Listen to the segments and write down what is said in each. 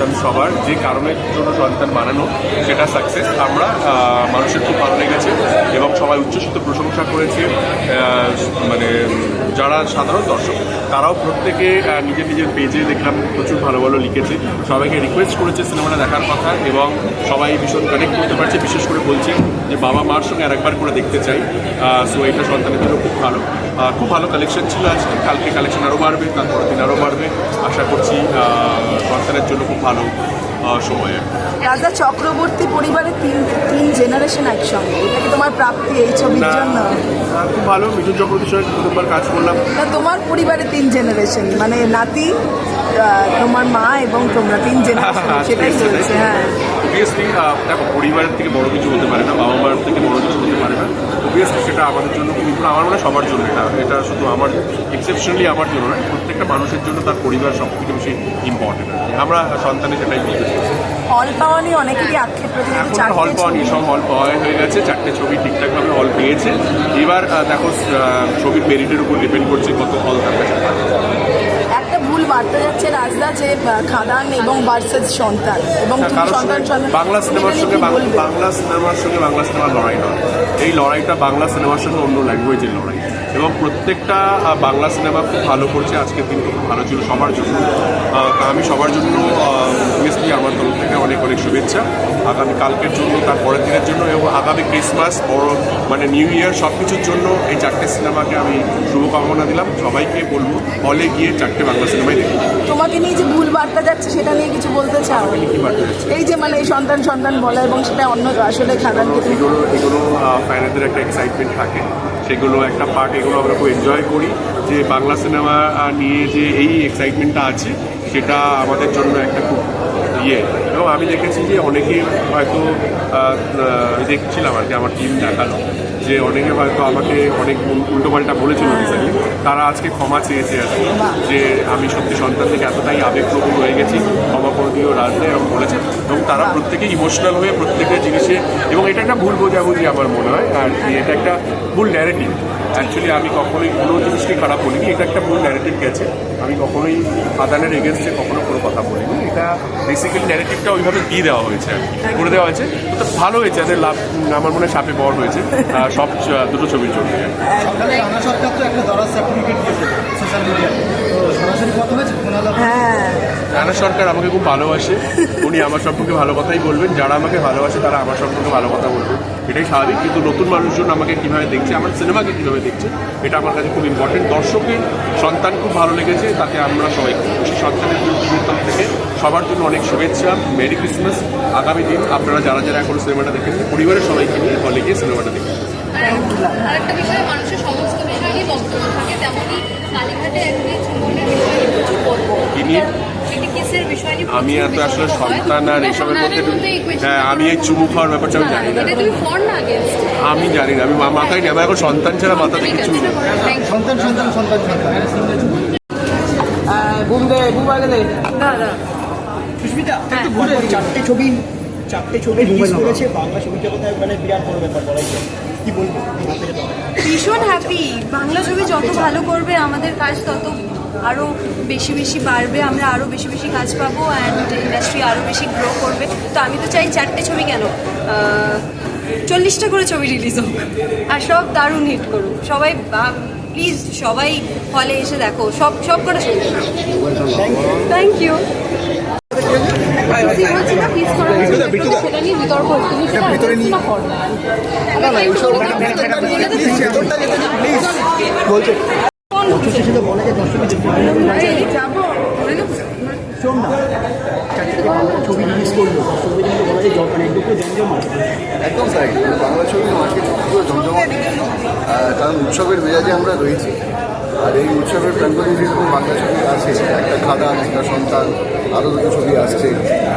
সন্তান সবার, যে কারণের জন্য সন্তান বানানো, সেটা সাকসেস আমরা মানুষের খুব ভালো লেগেছে এবং সবাই উচ্ছ্বসিত প্রশংসা করেছে মানে যারা সাধারণ দর্শক, তারাও প্রত্যেকে নিজের নিজের পেজে দেখলাম, প্রচুর ভালো ভালো লিখেছে। সবাইকে রিকোয়েস্ট করেছে সিনেমাটা দেখার কথা এবং সবাই ভীষণ কানেক্ট করতে পারছে, বিশেষ করে বলছে যে বাবা মার সঙ্গে আরেকবার করে দেখতে চাই। সো এটা সন্তানের জন্য খুব ভালো। খুব ভালো কালেকশন ছিল আজকে। কালকে কালেকশন আরও বাড়বে, তারপরের দিন আরও বাড়বে। আশা করছি সন্তানের জন্য খুব ভালো আহ, সময়। রাজা চক্রবর্তী পরিবারের তিন তিন জেনারেশন একসঙ্গে। এটা কি তোমার প্রাপ্তি এই ছবির জন্য? খুব ভালো। মিঠুন চক্রবর্তীর সঙ্গে প্রথমবার কাজ করলাম। না তোমার পরিবারে তিন জেনারেশন মানে নাতি তোমার মা এবং তোমরা তিন জেনারেশন সেটাই চলছে হ্যাঁ। অবভিয়াসলি দেখো পরিবারের থেকে বড় কিছু হতে পারে না বাবা মার থেকে বড় কিছু অবভিয়াসলি সেটা আমাদের জন্য খুব important। আমার মনে হয় সবার জন্য এটা। এটা শুধু আমার এক্সেপশনালি আমার জন্য নয় প্রত্যেকটা মানুষের জন্য তার পরিবার সব থেকে বেশি ইম্পর্টেন্ট আমরা সন্তানে সেটাই বলতে হল পাওয়া নিয়ে অনেকেরই আক্ষেপ এখন হল পাওয়া নিয়ে সব হল পাওয়া হয়ে গেছে চারটে ছবি ঠিকঠাকভাবে হল পেয়েছে। এবার দেখো ছবির মেরিটের উপর ডিপেন্ড করছে কত হল থাকবে বার্তা যাচ্ছে রাজদা যে খাদান এবং বার্সেস সন্তান এবং সন্তান সন্তান। বাংলা সিনেমার সঙ্গে বাংলা সিনেমার সঙ্গে বাংলা সিনেমার লড়াই নয়। এই লড়াইটা বাংলা সিনেমার সঙ্গে অন্য ল্যাঙ্গুয়েজের লড়াই। এবং প্রত্যেকটা বাংলা সিনেমা খুব ভালো করছে আজকের দিন। খুব ভালো ছিল সবার জন্য। আমি সবার জন্য অবভিয়াসলি আমার তরফ থেকে অনেক অনেক শুভেচ্ছা। আগামী কালকের জন্য, তার পরের দিনের জন্য এবং আগামী ক্রিসমাস বড় মানে নিউ ইয়ার সব কিছুর জন্য এই চারটে সিনেমাকে আমি শুভকামনা দিলাম। সবাইকে বলব হলে গিয়ে চারটে বাংলা সিনেমাই দেখি তোমাকে নিয়ে যে ভুল বার্তা যাচ্ছে সেটা নিয়ে কিছু বলতে চাও? কি বার্তা এই যে মানে এই সন্তান সন্তান বলা এবং সেটা অন্য আসলে খাদানকে তুমি এগুলো এগুলো ফ্যানেদের একটা এক্সাইটমেন্ট থাকে। সেগুলো একটা পার্ট এগুলো আমরা খুব এনজয় করি। যে বাংলা সিনেমা নিয়ে যে এই এক্সাইটমেন্টটা আছে সেটা আমাদের জন্য একটা খুব ইয়ে। এবং আমি দেখেছি যে অনেকে হয়তো দেখছিলাম আর কি আমার টিম দেখাল। যে অনেকে হয়তো আমাকে অনেক উল্টোপাল্টা বলেছিল রিসেন্টলি তারা আজকে ক্ষমা চেয়েছে আর কি, যে আমি সত্যি সন্তান থেকে এতটাই আবেগপ্রবণ হয়ে গেছি, ক্ষমা করে দিও রাজনে এরকম বলেছে। এবং তারা প্রত্যেকে ইমোশনাল হয়ে প্রত্যেকটা জিনিসে, এবং এটা একটা ভুল বোঝাবুঝি আমার মনে হয়, আর এটা একটা ভুল ন্যারেটিভ অ্যাকচুয়ালি আমি কখনোই কোনো জিনিসকে খারাপ বলিনি, এটা একটা ভুল ন্যারেটিভ গেছে। আমি কখনোই আদানের এগেনস্টে কখনো কোনো কথা বলিনি। এটা বেসিক্যালি ন্যারেটিভটা ওইভাবে দিয়ে দেওয়া হয়েছে করে দেওয়া হয়েছে। তো ভালো হয়েছে, এদের লাভ, আমার মনে হয় সাপে বড় হয়েছে। সব দুটো ছবির জন্য। রানা সরকার হ্যাঁ। রানা সরকার আমাকে খুব ভালোবাসে। উনি আমার সম্পর্কে ভালো কথাই বলবেন। যারা আমাকে ভালোবাসে তারা আমার সম্পর্কে ভালো কথা বলবে এটাই স্বাভাবিক। কিন্তু নতুন মানুষজন আমাকে কীভাবে দেখছে আমার সিনেমাকে কীভাবে দেখছে এটা আমার কাছে খুব ইম্পর্টেন্ট দর্শকের সন্তান খুব ভালো লেগেছে তাতে আমরা সবাই খুশি। সন্তানের টিমের থেকে সবার জন্য অনেক শুভেচ্ছা। Merry Christmas. আগামী দিন আপনারা যারা যারা এখন সিনেমাটা দেখেছেন পরিবারের সবাইকে নিয়ে হলে গিয়ে সিনেমাটা দেখুন আরেকটা বিষয়ে মানুষের সমস্ত বিষয় নিয়ে বক্তব্য থাকে তেমনই কালীঘাটে একটি বিষয় নিয়ে? প্রচুর? একটি বিষয় নিয়ে আমি এত আসলে সন্তান আর এইসবের মধ্যে হ্যাঁ আমি এই চুমু খাওয়ার ব্যাপারটা আমি জানি না। এটা তুমি ফর না against? আমি জানি না আমি মা- মাথায় নেই আমার এখন সন্তান ছাড়া মাথাতে কিছু নেই. সন্তান সন্তান সন্তান সন্তান। দে বুম আগে দে। সুস্মিতা ঘুরে চারটে ছবি চারটে ছবি রিলিজ করেছে বাংলা ছবি জগতে মানে বিরাট বড় ব্যাপার। কি বলব? ভীষণ হ্যাপি বাংলা ছবি যত ভালো করবে আমাদের কাজ তত আরও বেশি বেশি বাড়বে আমরা আরও বেশি বেশি কাজ পাবো অ্যান্ড ইন্ডাস্ট্রি আরও বেশি গ্রো করবে। তো আমি তো চাই চারটে ছবি কেন? চল্লিশটা করে ছবি রিলিজ হোক। আর সব দারুণ হিট করুক। সবাই প্লিজ সবাই হলে এসে দেখো। সব সব করে ছবি। থ্যাংক ইউ সেটা নিয়ে বিতর্ক হচ্ছে তুমি সেটা against না না? আমাকে একটু বলে দাও। বলছে। অথচ বলে যে শোন না থেকে বাংলা ছবি রিলিজ করল ছবি কিন্তু বলা যায় মানে দুপুরে জমজমাট। একদম তাই বাংলা ছবির মার্কেট পুরো জমজমাট? কারণ উৎসবের মেজাজে আমরা রয়েছি। আর এই উৎসবের প্রাঙ্গণে যেরকম বাংলা ছবি আছে একটা খাদান একটা সন্তান আরও দুটো ছবি আসছে।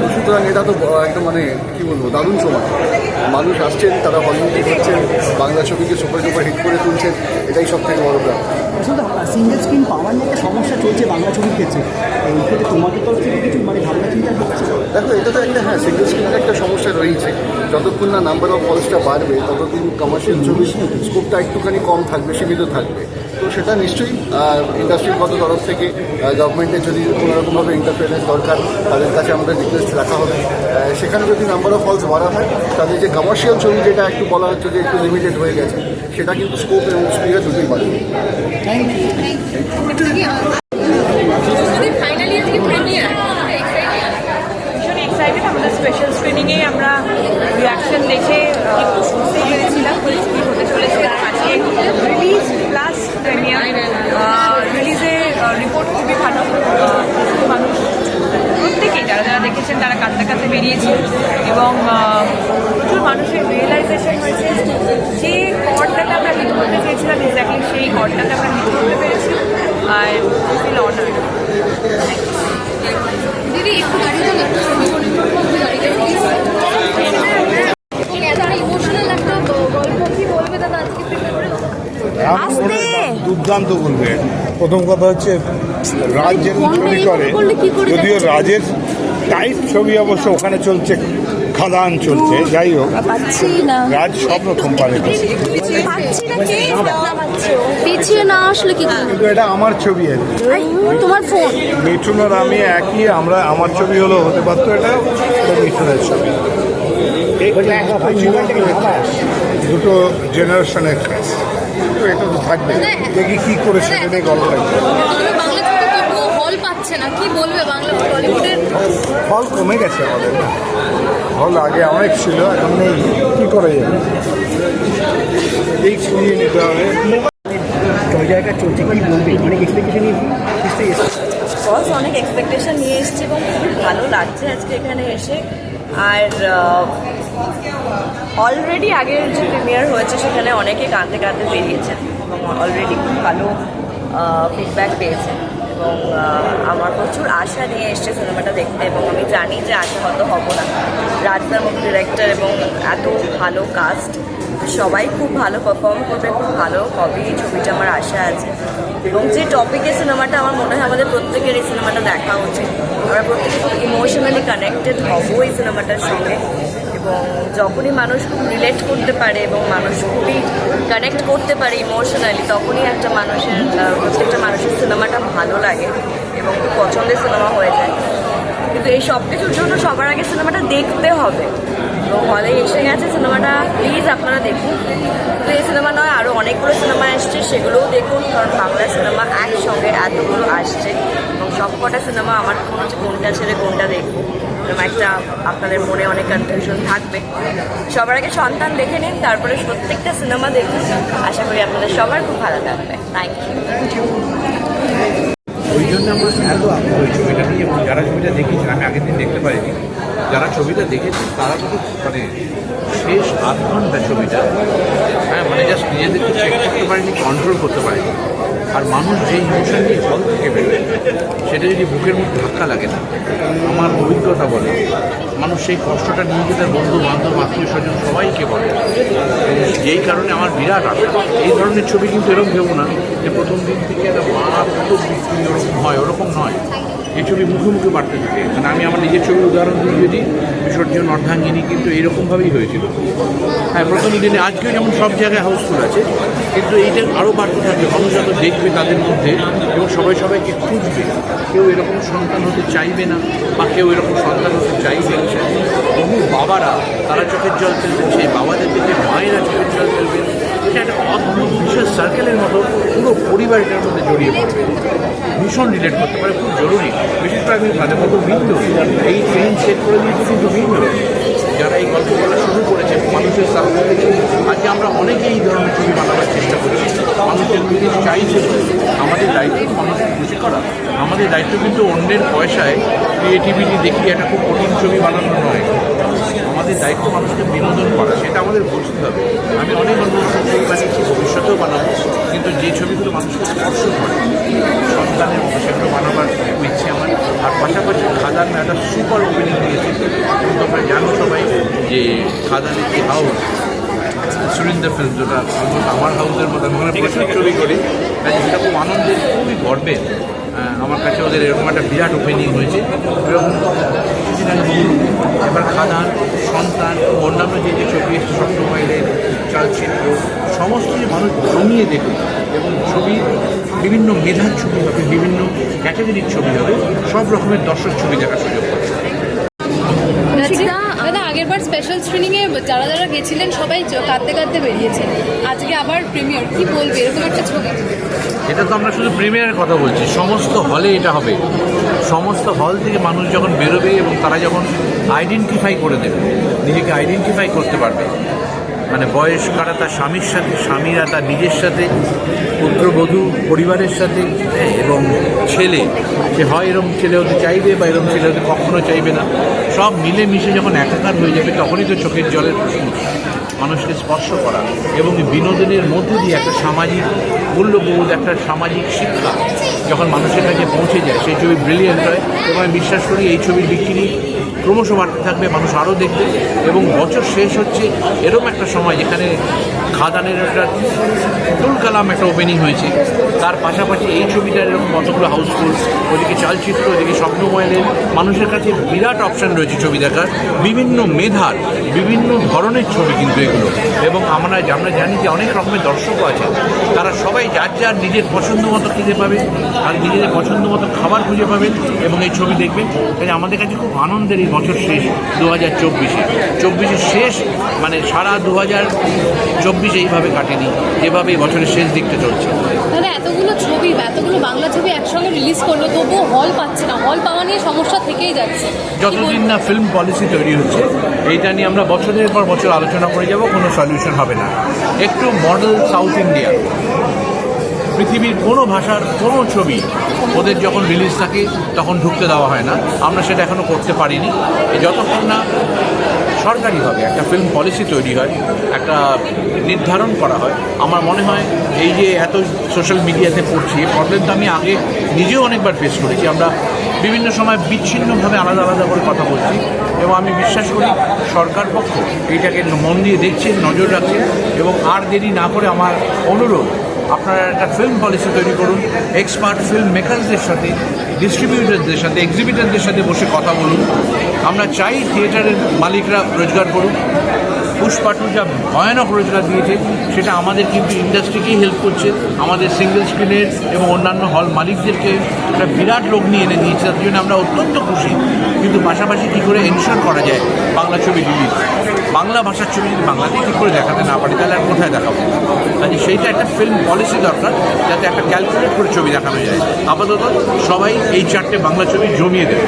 তো সুতরাং এটা তো একদম মানে কি বলব দারুণ সময়। মানুষ আসছেন তারা হলমুখী হচ্ছেন বাংলা ছবিকে সুপার সুপার হিট করে তুলছেন এটাই সব থেকে বড় ব্যাপার। সিঙ্গেল স্ক্রিন পাওয়ার নিয়ে একটা সমস্যা চলছে বাংলা ছবির ক্ষেত্রে। এই ক্ষেত্রে তোমাদের তরফ থেকে কিছু মানে ভাবনা চিন্তা হচ্ছে? দেখো এটা তো একটা হ্যাঁ সিঙ্গেল স্ক্রিনের একটা সমস্যা রয়েছে। যতক্ষণ না নাম্বার অফ হলসটা বাড়বে ততদিন কমার্শিয়াল ছবির স্কোপটা একটুখানি কম থাকবে সীমিত থাকবে। সেটা নিশ্চয়ই ইন্ডাস্ট্রিগত তরফ থেকে গভর্নমেন্টের যদি কোনোরকমভাবে ইন্টারফেয়ারেন্স দরকার তাদের কাছে আমাদের রিকোয়েস্ট রাখা হবে। সেখানে যদি নাম্বার অফ হলস বাড়া হয় তাদের যে কমার্শিয়াল ছবি যেটা একটু বলা হচ্ছে যে একটু লিমিটেড হয়ে গেছে সেটা কিন্তু স্কোপ এবং স্পিয়ার দুটোই স্পেশাল স্ক্রিনিংয়ে আমরা রিয়াকশন দেখে আহ, বুঝতে পেরেছিলাম কি হতে চলেছে আজকে রিলিজ প্লাস প্রিমিয়ার রিলিজে রিপোর্ট খুবই ভালো আহ, প্রচুর মানুষ প্রত্যেকেই যারা যারা দেখেছেন তারা কাঁদতে এবং প্রচুর মানুষের রিয়েলাইজেশন হয়েছে। যে কর্ডটাকে আমরা হিট করতে চেয়েছিলাম এক্স্যাক্টলি সেই কর্ডটাকে আমরা হিট করতে পেরেছি। আর ফিল অনার দিদি একটু দুর্দান্ত বলবে। প্রথম কথা হচ্ছে রাজ যেরকম ছবি করে। যদিও রাজের টাইট ছবি অবশ্য ওখানে চলছে খাদান চলছে যাই হোক। রাজ সব রকম পারে। পিছিয়ে না আসলে কি কিন্তু এটা আমার ছবি আর। তোমার ফোন? মিঠুন আর আমি একই আমরা আমার ছবি হলো হতে পারতো এটা মিঠুনের ছবি। দুটো জেনারেশনের কাজ তো এটা তো থাকবে। দেখি কি করে সেটা নিয়ে গল্প লাগবে বাংলা ছবি তবুও হল পাচ্ছে না কি বলবে বাংলা টলিউডের হল কমে গেছে আমাদের। হল আগে অনেক ছিল এখন নেই। কী করা যাবে এই ছড়িয়ে নিতে হবে। জয় জয়কার চলছে কি বলবে? অনেক এক্সপেকটেশন নিয়ে এসেছে। বস অনেক এক্সপেকটেশন নিয়ে এসেছি এবং খুবই ভালো লাগছে আজকে এখানে এসে। আর অলরেডি আগের যে প্রিমিয়ার হয়েছে সেখানে অনেকে কাঁদতে কাঁদতে বেরিয়েছেন এবং অলরেডি খুব ভালো ফিডব্যাক পেয়েছেন। এবং আমার প্রচুর আশা নিয়ে এসছে সিনেমাটা দেখতে এবং আমি জানি যে আশা আশাহত হব না। রাজদার মতো ডিরেক্টর এবং এত ভালো কাস্ট সবাই খুব ভালো পারফর্ম করবে, খুব ভালো হবে এই ছবিটা আমার আশা আছে। এবং যে টপিকে সিনেমাটা আমার মনে হয় আমাদের প্রত্যেকের এই সিনেমাটা দেখা উচিত। আমরা প্রত্যেকে খুব ইমোশনালি কানেক্টেড হব এই সিনেমাটার সঙ্গে। এবং যখনই মানুষ খুব রিলেট করতে পারে এবং মানুষ খুবই কানেক্ট করতে পারে ইমোশনালি তখনই একটা মানুষের প্রত্যেকটা মানুষের সিনেমাটা ভালো লাগে এবং খুব পছন্দের সিনেমা হয়ে যায়। কিন্তু এই সব কিছুর জন্য সবার আগে সিনেমাটা দেখতে হবে। তো হলে এসে গেছে সিনেমাটা প্লিজ আপনারা দেখুন। তো এই সিনেমা নয় আরও অনেকগুলো সিনেমা আসছে সেগুলোও দেখুন, কারণ বাংলা সিনেমা একসঙ্গে এতগুলো আসছে। এবং সবকটা সিনেমা আমার মনে হচ্ছে কোনটা ছেড়ে কোনটা দেখব। একটা আপনাদের মনে অনেক কনফিউশন থাকবে। সবার আগে সন্তান দেখে নিন, তারপরে প্রত্যেকটা সিনেমা দেখুন। আশা করি আপনাদের সবার খুব ভালো লাগবে থ্যাংক ইউ ওই জন্য আমার এত আগ্রহ ছবিটা নিয়ে এবং যারা ছবিটা দেখেছেন, আমি আগের দিন দেখতে পারিনি, যারা ছবিটা দেখেছেন, তারা কিন্তু মানে শেষ আধ ঘণ্টা ছবিটা হ্যাঁ মানে জাস্ট নিজেদেরকে করতে পারেনি কন্ট্রোল করতে পারেনি। আর মানুষ যে ইমোশন নিয়ে জল থেকে বেরোয়, সেটা যদি বুকের মধ্যে ধাক্কা লাগে না, আমার অভিজ্ঞতা বলে, মানুষ সেই কষ্টটা নিয়ে যেতে বন্ধু, বান্ধব, আত্মীয় স্বজন সবাইকে বলে। যেই কারণে আমার বিরাট আশা। এই ধরনের ছবি কিন্তু এরকম ভেবো না যে প্রথম দিন থেকে একটা মা প্রথম হয়, ওরকম নয়। এই ছবি মুখে মুখে বাড়তে থাকে। মানে আমি আমার নিজের ছবির উদাহরণ দিই যদি বিসর্জন, অর্ধাঙ্গিনী কিন্তু এইরকমভাবেই হয়েছিল। হ্যাঁ প্রথম দিনে আজকেও যেমন সব জায়গায় হাউসফুল আছে, কিন্তু এইটা আরও বাড়তে থাকবে মানুষ যত দেখবে তাদের মধ্যে এবং সবাই সবাইকে খুঁজবে, কেউ এরকম সন্তান হতে চাইবে না বা কেউ এরকম সন্তান হতে চাইবে বহু বাবারা তারা চোখের জল ফেলবেন সেই বাবাদের থেকে মায়েরা চোখের জল ফেলবেন এটা একটা অদ্ভুত, বিশেষ সার্কেলের মতো। পুরো পরিবার এটার মধ্যে জড়িয়ে পড়বে ভীষণ রিলেট করতে পারে খুব জরুরি। বিশেষ করে আমি ভালো মতো ভিন্ন এই ট্রেন সেট করে দিয়েছে কিন্তু ভিন্ন যারা এই গল্প বলা শুরু করেছে মানুষের থেকে আজকে আমরা অনেকেই এই ধরনের ছবি বানাবার চেষ্টা করছি। মানুষের যদি চাইছে আমাদের দায়িত্ব মানুষকে খুশি করা। আমাদের দায়িত্ব কিন্তু অন্যের পয়সায় ক্রিয়েটিভিটি দেখিয়ে একটা খুব কঠিন ছবি বানানো নয়। আমাদের দায়িত্ব মানুষকে বিনোদন করা সেটা আমাদের বুঝতে হবে। আমি অনেক অন্য রকম ছবি বানিয়েছি ভবিষ্যতেও বানাবো। কিন্তু যে ছবিগুলো মানুষকে স্পর্শ করে সন্তানের মতো সেগুলো বানাবার ইচ্ছে আমার। আর পাশাপাশি খাদান একটা সুপার ওপেনিং দিয়েছে। তোমরা জানো সবাই যে খাদানের যে হাউস সুরিন্দর ফিল্ম যেটা আমার হাউসের মতো আমি ওখানে প্রচুর ছবি করি। তাই সেটা খুব আনন্দের খুবই গর্বের আমার কাছে ওদের এরকম একটা বিরাট ওপেনিং হয়েছে। এবং এবার খাদান চালচিত্র সমস্ত যে মানুষ জমিয়ে দেখবে এবং ছবি বিভিন্ন মেধার ছবি হবে বিভিন্ন ক্যাটাগরির ছবি হবে সব রকমের দর্শক ছবি দেখার সুযোগ পাচ্ছে দাদা দাদা আগের বার স্পেশাল স্ক্রিনিং এ যারা যারা গেছিলেন সবাই কাঁদতে কাঁদতে বেরিয়েছেন। আজকে আবার প্রিমিয়ার কি বলবে? এরকম একটা ছবি। এটা তো আমরা শুধু প্রিমিয়ারের কথা বলছি। সমস্ত হলে এটা হবে। সমস্ত হল থেকে মানুষ যখন বেরোবে এবং তারা যখন আইডেন্টিফাই করে দেবে নিজেকে আইডেন্টিফাই করতে পারবে মানে বয়স্কারা তার স্বামীর সাথে, স্বামীরা তার নিজের সাথে, পুত্রবধূ পরিবারের সাথে এবং ছেলে। সে হয় এরকম ছেলে হতে চাইবে বা এরকম ছেলে হতে কখনো চাইবে না। সব মিলে মিশে যখন একাকার হয়ে যাবে, তখনই তো চোখের জলের প্রশ্ন। মানুষকে স্পর্শ করা এবং বিনোদনের মধ্য দিয়ে একটা সামাজিক মূল্যবোধ, একটা সামাজিক শিক্ষা যখন মানুষের কাছে পৌঁছে যায়, সেই ছবি ব্রিলিয়েন্ট হয়। এবং আমি বিশ্বাস করি এই ছবির বিক্রি ক্রমশ বাড়তে থাকবে মানুষ আরও দেখবে। এবং বছর শেষ হচ্ছে এরকম একটা সময় যেখানে খাদানের একটা আব্দুল কালাম একটা ওপেনিং হয়েছে। তার পাশাপাশি এই ছবিটার এরকম কতগুলো হাউসফুল ওদিকে চালচিত্র, ওদিকে স্বপ্নময়ের মানুষের কাছে বিরাট অপশান রয়েছে ছবি দেখার। বিভিন্ন মেধার, বিভিন্ন ধরনের ছবি কিন্তু এগুলো। এবং আমরা আমরা জানি যে অনেক রকমের দর্শকও আছে তারা সবাই যার যার নিজের পছন্দ মতো খেতে পাবে, আর নিজেদের পছন্দ মতো খাবার খুঁজে পাবেন এবং এই ছবি দেখবেন। তাই আমাদের কাছে খুব আনন্দের এই বছর শেষ দু হাজার চব্বিশে। চব্বিশের শেষ মানে সারা দু হাজার চব্বিশ এইভাবে কাটেনি যেভাবে এই বছরের শেষ দিকটা চলছে। দাদা এতগুলো ছবি বা এতগুলো বাংলা ছবি একসঙ্গে রিলিজ করল তবুও হল পাচ্ছে না। হল পাওয়া নিয়ে সমস্যা থেকেই যাচ্ছে। যতদিন না ফিল্ম পলিসি তৈরি হচ্ছে এইটা নিয়ে আমরা বছরের পর বছর আলোচনা করে যাব কোনো সলিউশন হবে না। একটু মডেল সাউথ ইন্ডিয়া পৃথিবীর কোনো ভাষার কোনো ছবি ওদের যখন রিলিজ থাকে তখন ঢুকতে দেওয়া হয় না। আমরা সেটা এখনও করতে পারিনি। যতক্ষণ না সরকারিভাবে একটা ফিল্ম পলিসি তৈরি হয়, একটা নির্ধারণ করা হয়। আমার মনে হয় এই যে এত সোশ্যাল মিডিয়াতে পড়ছি এই প্রবলেমটা আমি আগে নিজেও অনেকবার ফেস করেছি। আমরা বিভিন্ন সময় বিচ্ছিন্নভাবে আলাদা আলাদা করে কথা বলছি এবং আমি বিশ্বাস করি সরকার পক্ষ এইটাকে মন দিয়ে দেখছেন নজর রাখছেন এবং আর দেরি না করে আমার অনুরোধ, আপনারা একটা ফিল্ম পলিসি তৈরি করুন এক্সপার্ট ফিল্ম মেকারসদের সাথে ডিস্ট্রিবিউটারদের সাথে এক্সিবিটারদের সাথে বসে কথা বলুন। আমরা চাই থিয়েটারের মালিকরা রোজগার করুক। পুষ্পাটু যা ভয়ানক রোজগার দিয়েছে, সেটা আমাদের কিন্তু ইন্ডাস্ট্রিকেই হেল্প করছে। আমাদের সিঙ্গেল স্ক্রিনের এবং অন্যান্য হল মালিকদেরকে একটা বিরাট লোক নিয়ে এনে দিয়েছে, তার জন্য আমরা অত্যন্ত খুশি। কিন্তু পাশাপাশি কী করে এনশোর করা যায় বাংলা ছবি রিলিজ বাংলা ভাষার ছবি যদি বাংলাতে ঠিক করে দেখাতে না পারি, তাহলে আর কোথায় দেখাবো? কাজে সেইটা একটা ফিল্ম পলিসি দরকার, যাতে একটা ক্যালকুলেট করে ছবি দেখানো যায়। আপাতত সবাই এই চারটে বাংলা ছবি জমিয়ে দেবে.